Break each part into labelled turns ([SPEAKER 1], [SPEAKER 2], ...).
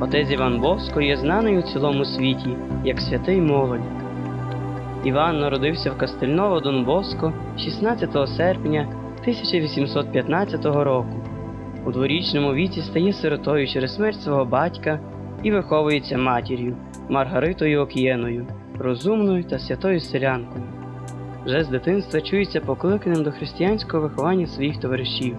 [SPEAKER 1] Отець Іван Боско є знаний у цілому світі як святий молодь. Іван народився в Кастельново Дон Боско 16 серпня 1815 року. У дворічному віці стає сиротою через смерть свого батька і виховується матір'ю Маргаритою Ок'єною, розумною та святою селянкою. Вже з дитинства чується покликаним до християнського виховання своїх товаришів.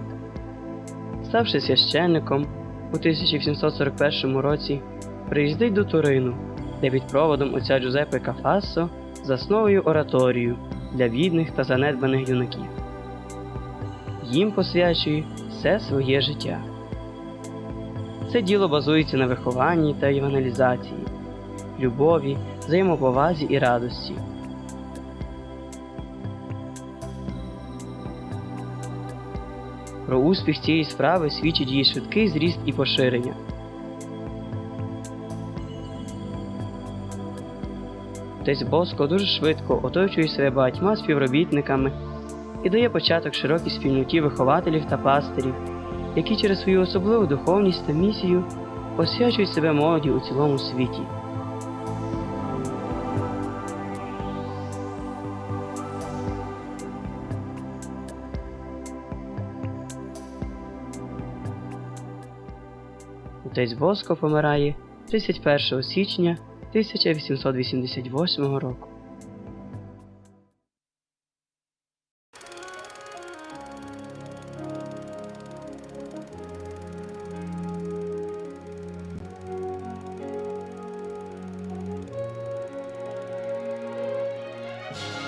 [SPEAKER 1] Ставши священником у 1741 році, приїздить до Турину, де під проводом отця Джузеппе Кафассо засновує ораторію для бідних та занедбаних юнаків. Їм посвячує все своє життя. Це діло базується на вихованні та евангелізації, любові, взаємоповазі і радості. Про успіх цієї справи свідчить її швидкий зріст і поширення. Отець Боско дуже швидко оточує себе багатьма співробітниками і дає початок широкій спільноті вихователів та пастирів, які через свою особливу духовність та місію освячують себе молоді у цілому світі. Отець Боско помирає 31 січня 1888 року. you